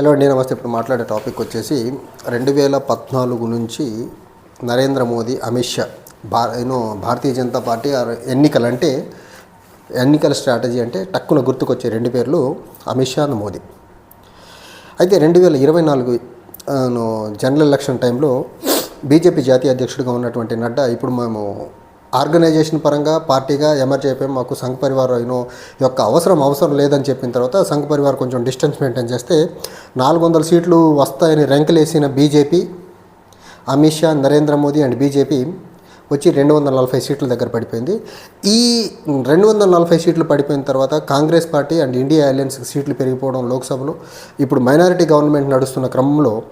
Hello అండి నమస్తే. ఇప్పుడు మాట్లాడే టాపిక్ వచ్చేసి రెండు వేల పద్నాలుగు నుంచి నరేంద్ర మోదీ అమిత్ షా భా యూనో భారతీయ జనతా పార్టీ ఆర్ ఎన్నికలు అంటే ఎన్నికల స్ట్రాటజీ అంటే టక్కున గుర్తుకొచ్చే రెండు పేర్లు అమిత్ షా అండ్ మోదీ. అయితే రెండు వేల ఇరవై నాలుగు జనరల్ ఎలక్షన్ టైంలో బీజేపీ జాతీయ అధ్యక్షుడిగా ఉన్నటువంటి నడ్డా ఇప్పుడు మేము ఆర్గనైజేషన్ పరంగా పార్టీగా ఎమర్జ్ మాకు సంఘ పరివార్ అయిన యొక్క అవసరం అవసరం లేదని చెప్పిన తర్వాత సంఘ పరివార్ కొంచెం డిస్టెన్స్ మెయింటైన్ చేస్తే నాలుగు వందల సీట్లు వస్తాయని ర్యాంకులేసిన BJP Amit Shah Narendra Modi and BJP వచ్చి రెండు వందల నలభై సీట్ల దగ్గర పడిపోయింది. ఈ రెండు వందల నలభై సీట్లు పడిపోయిన తర్వాత Congress party and India alliance సీట్లు పెరిగిపోవడం లోక్సభలో. ఇప్పుడు మైనారిటీ గవర్నమెంట్ నడుస్తున్న క్రమంలో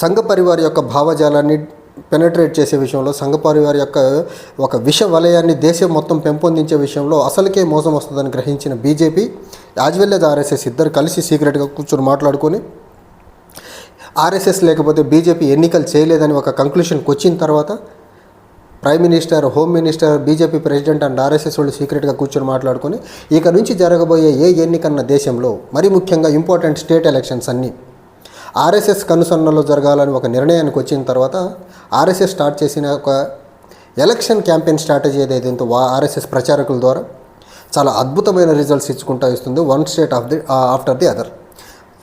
సంఘ పరివార్ యొక్క భావజాలాన్ని పెనట్రేట్ చేసే విషయంలో సంఘపరివార్ యొక్క ఒక విష వలయాన్ని దేశం మొత్తం పెంపొందించే విషయంలో అసలుకే మోసం వస్తుందని గ్రహించిన BJP as well as RSS ఇద్దరు కలిసి సీక్రెట్గా కూర్చొని మాట్లాడుకొని ఆర్ఎస్ఎస్ లేకపోతే బీజేపీ ఎన్నికలు చేయలేదని ఒక కంక్లూషన్కి వచ్చిన తర్వాత prime minister home minister BJP president and RSS వాళ్ళు సీక్రెట్గా కూర్చొని మాట్లాడుకొని ఇక నుంచి జరగబోయే ఏ ఎన్నికన్న దేశంలో మరీ ముఖ్యంగా ఇంపార్టెంట్ స్టేట్ ఎలక్షన్స్ అన్నీ ఆర్ఎస్ఎస్ కనుసన్నలో జరగాలని ఒక నిర్ణయానికి వచ్చిన తర్వాత ఆర్ఎస్ఎస్ స్టార్ట్ చేసిన ఒక ఎలక్షన్ క్యాంపెయిన్ స్ట్రాటజీ ఏదైతే ఉందో వా ఆర్ఎస్ఎస్ ప్రచారకుల ద్వారా చాలా అద్భుతమైన రిజల్ట్స్ ఇచ్చుకుంటూ ఇస్తుంది one state of the after the other.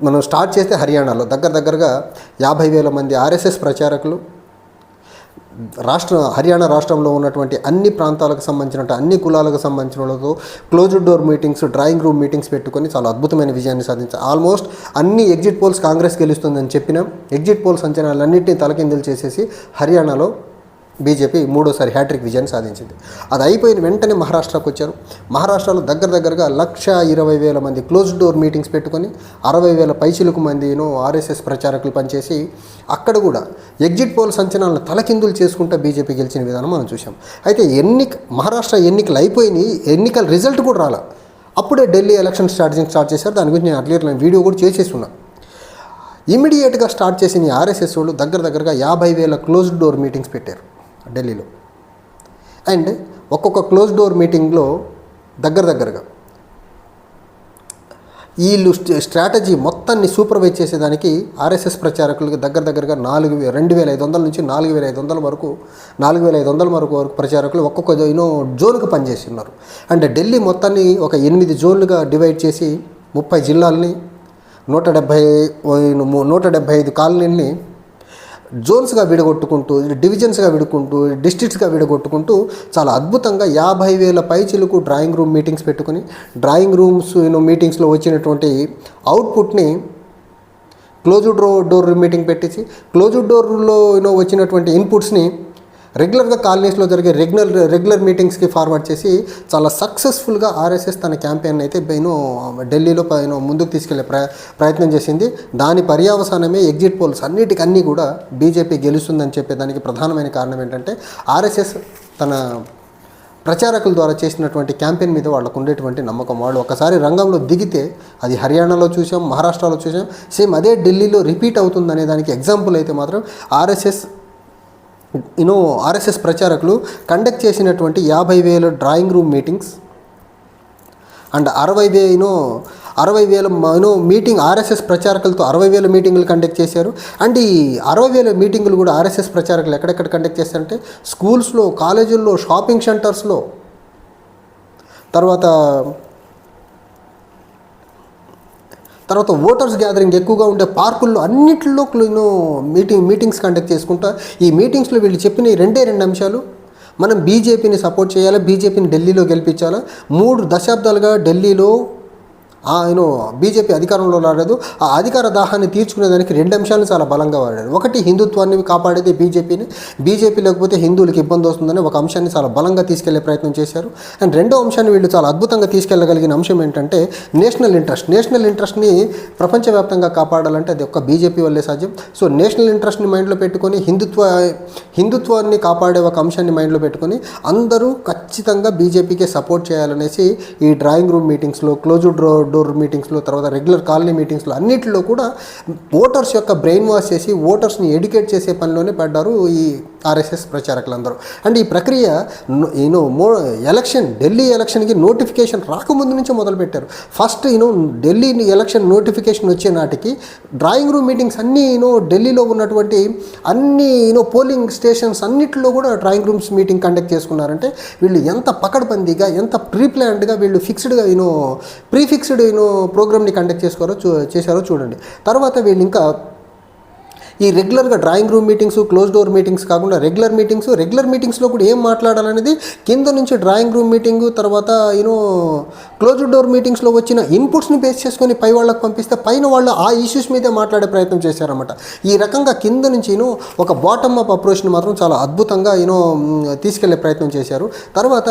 మనం స్టార్ట్ చేస్తే హర్యానాలో దగ్గర దగ్గరగా యాభై వేల మంది ఆర్ఎస్ఎస్ ప్రచారకులు రాష్ట్ర హర్యానా రాష్ట్రంలో ఉన్నటువంటి అన్ని ప్రాంతాలకు సంబంధించిన అన్ని కులాలకు సంబంధించిన వాళ్ళతో closed door meetings drawing room meetings పెట్టుకొని చాలా అద్భుతమైన విజయాన్ని సాధించారు. ఆల్మోస్ట్ అన్ని ఎగ్జిట్ పోల్స్ కాంగ్రెస్ గెలుస్తుందని చెప్పిన. ఎగ్జిట్ పోల్స్ అంచనాలన్నింటినీ తలకిందులు చేసేసి హర్యానాలో బీజేపీ మూడోసారి హ్యాట్రిక్ విజయాన్ని సాధించింది. అది అయిపోయిన వెంటనే మహారాష్ట్రకు వచ్చారు. మహారాష్ట్రలో దగ్గర దగ్గరగా లక్ష ఇరవై వేల మంది క్లోజ్ డోర్ మీటింగ్స్ పెట్టుకొని అరవై వేల పైచిలకు మందిను ఆర్ఎస్ఎస్ ప్రచారకులు పనిచేసి అక్కడ కూడా ఎగ్జిట్ పోల్ సంచలనాలను తలకిందులు చేసుకుంటూ బీజేపీ గెలిచిన విధానం మనం చూసాం అయితే ఎన్నిక మహారాష్ట్ర ఎన్నికలు అయిపోయినాయి. ఎన్నికల రిజల్ట్ కూడా రాలా. అప్పుడే ఢిల్లీ ఎలక్షన్ స్ట్రాటజీని స్టార్ట్ చేశారు. దాని గురించి నేను అట్లీర్ వీడియో కూడా చేసేస్తున్నా ఇమీడియట్గా స్టార్ట్ చేసిన ఆర్ఎస్ఎస్ వాళ్ళు దగ్గర దగ్గరగా యాభై వేల క్లోజ్ డోర్ మీటింగ్స్ పెట్టారు. ఢిల్లీలో. అండ్ ఒక్కొక్క క్లోజ్ డోర్ మీటింగ్లో దగ్గర దగ్గరగా వీళ్ళు స్ట్రాటజీ మొత్తాన్ని సూపర్వైజ్ చేసేదానికి ఆర్ఎస్ఎస్ ప్రచారకులకు దగ్గర దగ్గరగా నాలుగు వే రెండు వేల ఐదు వందల నుంచి నాలుగు వేల ఐదు వందల వరకు నాలుగు వేల ఐదు వందల వరకు వరకు ప్రచారకులు ఒక్కొక్క యూనో జోన్కి పనిచేస్తున్నారు. అంటే ఢిల్లీ మొత్తాన్ని ఒక ఎనిమిది జోన్లుగా డివైడ్ చేసి ముప్పై జిల్లాలని నూట డెబ్భై నూట డెబ్భై ఐదు కాలనీల్ని జోన్స్గా విడగొట్టుకుంటూ డివిజన్స్గా విడుకుంటూ డిస్ట్రిక్ట్స్గా విడగొట్టుకుంటూ చాలా అద్భుతంగా యాభై వేల పైచిలకు డ్రాయింగ్ రూమ్ మీటింగ్స్ పెట్టుకుని డ్రాయింగ్ రూమ్స్ యూనో మీటింగ్స్లో వచ్చినటువంటి అవుట్పుట్ని క్లోజ్డ్ డోర్ డోర్ మీటింగ్ పెట్టేసి క్లోజ్డ్ డోర్లో యూనో వచ్చినటువంటి ఇన్పుట్స్ని రెగ్యులర్గా కాలనీస్లో జరిగే రెగ్యులర్ రెగ్యులర్ మీటింగ్స్కి ఫార్వర్డ్ చేసి చాలా సక్సెస్ఫుల్గా ఆర్ఎస్ఎస్ తన క్యాంపెయిన్ అయితే నేను ఢిల్లీలో నేను ముందుకు తీసుకెళ్ళే ప్ర ప్రయత్నం చేసింది. దాని పర్యావసానమే ఎగ్జిట్ పోల్స్ అన్నిటికన్నీ కూడా బీజేపీ గెలుస్తుందని చెప్పేదానికి ప్రధానమైన కారణం ఏంటంటే ఆర్ఎస్ఎస్ తన ప్రచారకుల ద్వారా చేసినటువంటి క్యాంపెయిన్ మీద వాళ్ళకు ఉండేటువంటి నమ్మకం. వాళ్ళు ఒకసారి రంగంలో దిగితే అది హర్యానాలో చూసాం మహారాష్ట్రలో చూసాం. సేమ్ అదే ఢిల్లీలో రిపీట్ అవుతుందనే దానికి ఎగ్జాంపుల్ అయితే మాత్రం ఆర్ఎస్ఎస్ యూనో ఆర్ఎస్ఎస్ ప్రచారకులు కండక్ట్ చేసినటువంటి యాభై వేల డ్రాయింగ్ రూమ్ మీటింగ్స్ అండ్ అరవై వేలు అరవై వేల యూనో మీటింగ్ ఆర్ఎస్ఎస్ ప్రచారకులతో అరవై వేల మీటింగులు కండక్ట్ చేశారు. అండ్ ఈ అరవై వేల మీటింగులు కూడా ఆర్ఎస్ఎస్ ప్రచారకులు ఎక్కడెక్కడ కండక్ట్ చేస్తారంటే స్కూల్స్లో కాలేజీల్లో షాపింగ్ సెంటర్స్లో. తర్వాత తర్వాత ఓటర్స్ గ్యాదరింగ్ ఎక్కువగా ఉండే పార్కుల్లో అన్నింటిలో నేను మీటింగ్ మీటింగ్స్ కండక్ట్ చేసుకుంటా. ఈ మీటింగ్స్లో వీళ్ళు చెప్పిన రెండే రెండు అంశాలు. మనం బీజేపీని సపోర్ట్ చేయాలా? బీజేపీని ఢిల్లీలో గెలిపించాలా? మూడు దశాబ్దాలుగా ఢిల్లీలో ఆయన బీజేపీ అధికారంలో రాలేదు ఆ అధికార దాహాన్ని తీర్చుకునేదానికి రెండు అంశాలను చాలా బలంగా వాడారు ఒకటి హిందుత్వాన్ని కాపాడేది బీజేపీని. బీజేపీ లేకపోతే హిందువులకు ఇబ్బంది వస్తుందని ఒక అంశాన్ని చాలా బలంగా తీసుకెళ్ళే ప్రయత్నం చేశారు. అండ్ రెండో అంశాన్ని వీళ్ళు చాలా అద్భుతంగా తీసుకెళ్ళగలిగిన అంశం ఏంటంటే నేషనల్ ఇంట్రెస్ట్. నేషనల్ ఇంట్రెస్ట్ని ప్రపంచవ్యాప్తంగా కాపాడాలంటే అది ఒక్క బీజేపీ వల్లే సాధ్యం. సో నేషనల్ ఇంట్రెస్ట్ని మైండ్లో పెట్టుకొని హిందుత్వ హిందుత్వాన్ని కాపాడే ఒక అంశాన్ని మైండ్లో పెట్టుకొని అందరూ ఖచ్చితంగా బీజేపీకే సపోర్ట్ చేయాలనేసి ఈ డ్రాయింగ్ రూమ్ మీటింగ్స్లో క్లోజ్డ్ డోర్ డోర్ మీటింగ్స్లో తర్వాత రెగ్యులర్ కాలనీ మీటింగ్స్లో అన్నింటిలో కూడా ఓటర్స్ యొక్క బ్రెయిన్ వాష్ చేసి ఓటర్స్ని ఎడ్యుకేట్ చేసే పనిలోనే పడ్డారు ఈ ఆర్ఎస్ఎస్ ప్రచారకులందరూ. అండ్ ఈ ప్రక్రియ యూనో మో ఎలక్షన్ ఢిల్లీ ఎలక్షన్కి నోటిఫికేషన్ రాకముందు నుంచే మొదలుపెట్టారు. First you know Delhi election notification వచ్చే నాటికి డ్రాయింగ్ రూమ్ మీటింగ్స్ అన్నీ యూనో ఢిల్లీలో ఉన్నటువంటి అన్ని యూనో పోలింగ్ స్టేషన్స్ అన్నింటిలో కూడా డ్రాయింగ్ రూమ్స్ మీటింగ్ కండక్ట్ చేసుకున్నారంటే వీళ్ళు ఎంత పకడ్బందీగా ఎంత ప్రీప్లాన్డ్గా వీళ్ళు ఫిక్స్డ్గా you know prefixed you know ప్రోగ్రామ్ని కండక్ట్ చేసుకోరో చూ చేశారో చూడండి. తర్వాత వీళ్ళు ఇంకా ఈ రెగ్యులర్గా drawing room meetings close door meetings కాకుండా రెగ్యులర్ మీటింగ్స్ రెగ్యులర్ మీటింగ్స్లో కూడా ఏం మాట్లాడాలనేది కింద నుంచి డ్రాయింగ్ రూమ్ మీటింగ్ తర్వాత యూనో క్లోజ్ డోర్ మీటింగ్స్లో వచ్చిన ఇన్పుట్స్ని బేస్ చేసుకొని పై వాళ్ళకి పంపిస్తే పైన వాళ్ళు ఆ ఇష్యూస్ మీదే మాట్లాడే ప్రయత్నం చేశారన్నమాట. ఈ రకంగా కింద నుంచి యూనో ఒక బాటమ్ అప్ అప్రోచ్ని మాత్రం చాలా అద్భుతంగా యూనో తీసుకెళ్ళే ప్రయత్నం చేశారు. తర్వాత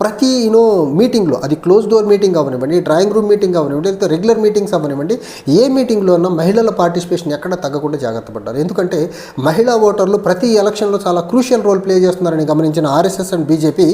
ప్రతి యూనో మీటింగ్లో అది క్లోజ్ డోర్ మీటింగ్ అవనివ్వండి డ్రాయింగ్ రూమ్ మీటింగ్ అవనివ్వండి లేకపోతే రెగ్యులర్ మీటింగ్స్ అవనివ్వండి ఏ మీటింగ్లో అన్నా మహిళల పార్టిసిపేషన్ ఎక్కడ తగ్గకుండా జాగ్రత్త పడ్డారు. ఎందుకంటే మహిళా ఓటర్లు ప్రతి ఎలక్షన్లో చాలా క్రూషియల్ రోల్ ప్లే చేస్తున్నారని గమనించిన ఆర్ఎస్ఎస్ అండ్ బీజేపీ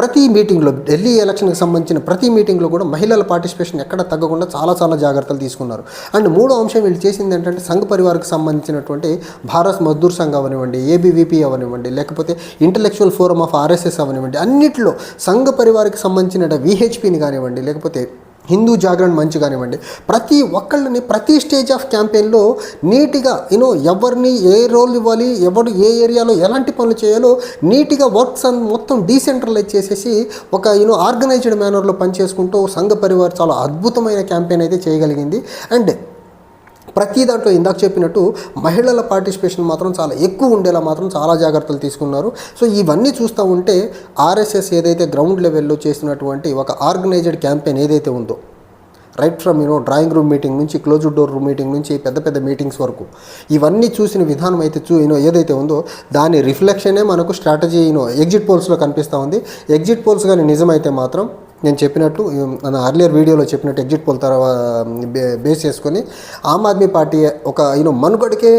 ప్రతి మీటింగ్లో ఢిల్లీ ఎలక్షన్కి సంబంధించిన ప్రతి మీటింగ్లో కూడా మహిళల పార్టిసిపేషన్ ఎక్కడ తగ్గకుండా చాలా చాలా జాగ్రత్తలు తీసుకున్నారు. అండ్ మూడో అంశం వీళ్ళు చేసింది ఏంటంటే సంఘ పరివార్కి సంబంధించినటువంటి భారత్ మజ్దూర్ సంఘ్ అవనివ్వండి ఏబీవీపీ అవనివ్వండి లేకపోతే ఇంటలెక్చువల్ ఫోరం ఆఫ్ ఆర్ఎస్ఎస్ అవనివ్వండి అన్నింటిలో సంఘ పరివారికి సంబంధించిన విహెచ్పిని కానివ్వండి లేకపోతే హిందూ జాగరణ్ మంచ్ కానివ్వండి ప్రతి ఒక్కళ్ళని ప్రతి స్టేజ్ ఆఫ్ క్యాంపెయిన్లో నీట్గా యూనో ఎవరిని ఏ రోల్ ఇవ్వాలి ఎవరు ఏ ఏరియాలో ఎలాంటి పనులు చేయాలో నీట్గా వర్క్స్ అన్ మొత్తం డీసెంట్రలైజ్ చేసేసి ఒక యూనో ఆర్గనైజ్డ్ మేనర్లో పనిచేసుకుంటూ సంఘ పరివార్ చాలా అద్భుతమైన క్యాంపెయిన్ అయితే చేయగలిగింది. అండ్ ప్రతి దాంట్లో ఇందాక చెప్పినట్టు మహిళల పార్టిసిపేషన్ మాత్రం చాలా ఎక్కువ ఉండేలా మాత్రం చాలా జాగ్రత్తలు తీసుకున్నారు. సో ఇవన్నీ చూస్తూ ఉంటే ఆర్ఎస్ఎస్ ఏదైతే గ్రౌండ్ లెవెల్లో చేసినటువంటి ఒక ఆర్గనైజ్డ్ క్యాంపెయిన్ ఏదైతే ఉందో right from you know drawing room meeting నుంచి క్లోజ్ డోర్ రూమ్ మీటింగ్ నుంచి పెద్ద పెద్ద మీటింగ్స్ వరకు ఇవన్నీ చూసిన విధానం అయితే చూ యూనో ఏదైతే ఉందో దాని రిఫ్లెక్షనే మనకు స్ట్రాటజీ యూనో ఎగ్జిట్ పోల్స్లో కనిపిస్తూ ఉంది. ఎగ్జిట్ పోల్స్ కానీ నిజమైతే మాత్రం నేను చెప్పినట్టు మన అర్లియర్ వీడియోలో చెప్పినట్టు ఎగ్జిట్ పోల్ తర్వాత బేస్ చేసుకొని ఆమ్ ఆద్మీ పార్టీ ఒక యూనో మనుగడకే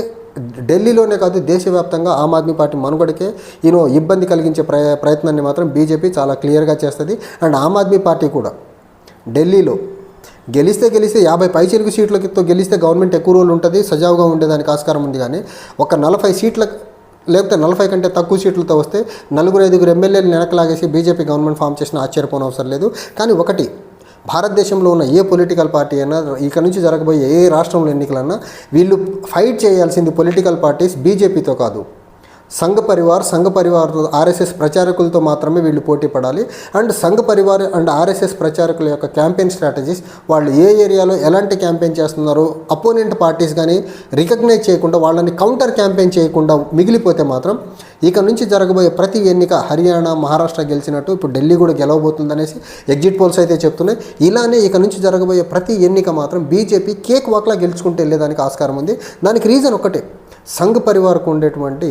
ఢిల్లీలోనే కాదు దేశవ్యాప్తంగా ఆమ్ ఆద్మీ పార్టీ మనుగడకే ఈయన ఇబ్బంది కలిగించే ప్రయ ప్రయత్నాన్ని మాత్రం బీజేపీ చాలా క్లియర్గా చేస్తుంది. అండ్ ఆమ్ ఆద్మీ పార్టీ కూడా ఢిల్లీలో గెలిస్తే గెలిస్తే యాభై పైచిలుగు సీట్లతో గెలిస్తే గవర్నమెంట్ ఎక్కువ రోజులు ఉంటుంది సజావుగా ఉండేదానికి ఆస్కారం ఉంది కానీ ఒక నలభై సీట్ల లేకపోతే నలభై కంటే తక్కువ సీట్లతో వస్తే నలుగురు ఐదుగురు ఎమ్మెల్యేలు వెనకలాగేసి బీజేపీ గవర్నమెంట్ ఫామ్ చేసిన ఆశ్చర్యపోనవసరం లేదు. కానీ ఒకటి భారతదేశంలో ఉన్న ఏ పొలిటికల్ పార్టీ అయినా ఇక్కడ నుంచి జరగబోయే ఏ రాష్ట్రంలో ఎన్నికలన్నా వీళ్ళు ఫైట్ చేయాల్సింది పొలిటికల్ పార్టీస్ బీజేపీతో కాదు. సంఘ పరివార్ సంఘ పరివార్ ఆర్ఎస్ఎస్ ప్రచారకులతో మాత్రమే వీళ్ళు పోటీ పడాలి. అండ్ సంఘ పరివార్ అండ్ ఆర్ఎస్ఎస్ ప్రచారకుల యొక్క క్యాంపెయిన్ స్ట్రాటజీస్ వాళ్ళు ఏ ఏరియాలో ఎలాంటి క్యాంపెయిన్ చేస్తున్నారో అపోనెంట్ పార్టీస్ కానీ రికగ్నైజ్ చేయకుండా వాళ్ళని కౌంటర్ క్యాంపెయిన్ చేయకుండా మిగిలిపోతే మాత్రం ఇక నుంచి జరగబోయే ప్రతి ఎన్నిక హర్యానా మహారాష్ట్ర గెలిచినట్టు ఇప్పుడు ఢిల్లీ కూడా గెలవబోతుంది అనేసి ఎగ్జిట్ పోల్స్ అయితే చెప్తున్నాయి. ఇలానే ఇక నుంచి జరగబోయే ప్రతి ఎన్నిక మాత్రం బీజేపీ కేక్ వాక్లా గెలుచుకుంటూ వెళ్ళేదానికి ఆస్కారం ఉంది. దానికి రీజన్ ఒకటే సంఘ పరివార్కు ఉండేటువంటి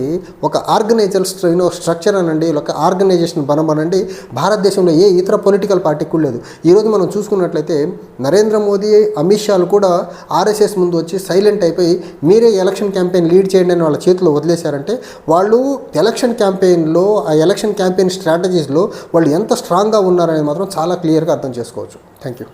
ఒక ఆర్గనైజర్ యూనో స్ట్రక్చర్ అనండి ఒక ఆర్గనైజేషన్ బలం అనండి భారతదేశంలో ఏ ఇతర పొలిటికల్ పార్టీకి కూడా లేదు. ఈరోజు మనం చూసుకున్నట్లయితే నరేంద్ర మోదీ అమిత్ షాలు కూడా ఆర్ఎస్ఎస్ ముందు వచ్చి సైలెంట్ అయిపోయి మీరే ఎలక్షన్ క్యాంపెయిన్ లీడ్ చేయండి అని వాళ్ళ చేతిలో వదిలేశారంటే వాళ్ళు ఎలక్షన్ క్యాంపెయిన్లో ఆ ఎలక్షన్ క్యాంపెయిన్ స్ట్రాటజీస్లో వాళ్ళు ఎంత స్ట్రాంగ్గా ఉన్నారనేది మాత్రం చాలా క్లియర్గా అర్థం చేసుకోవచ్చు. Thank you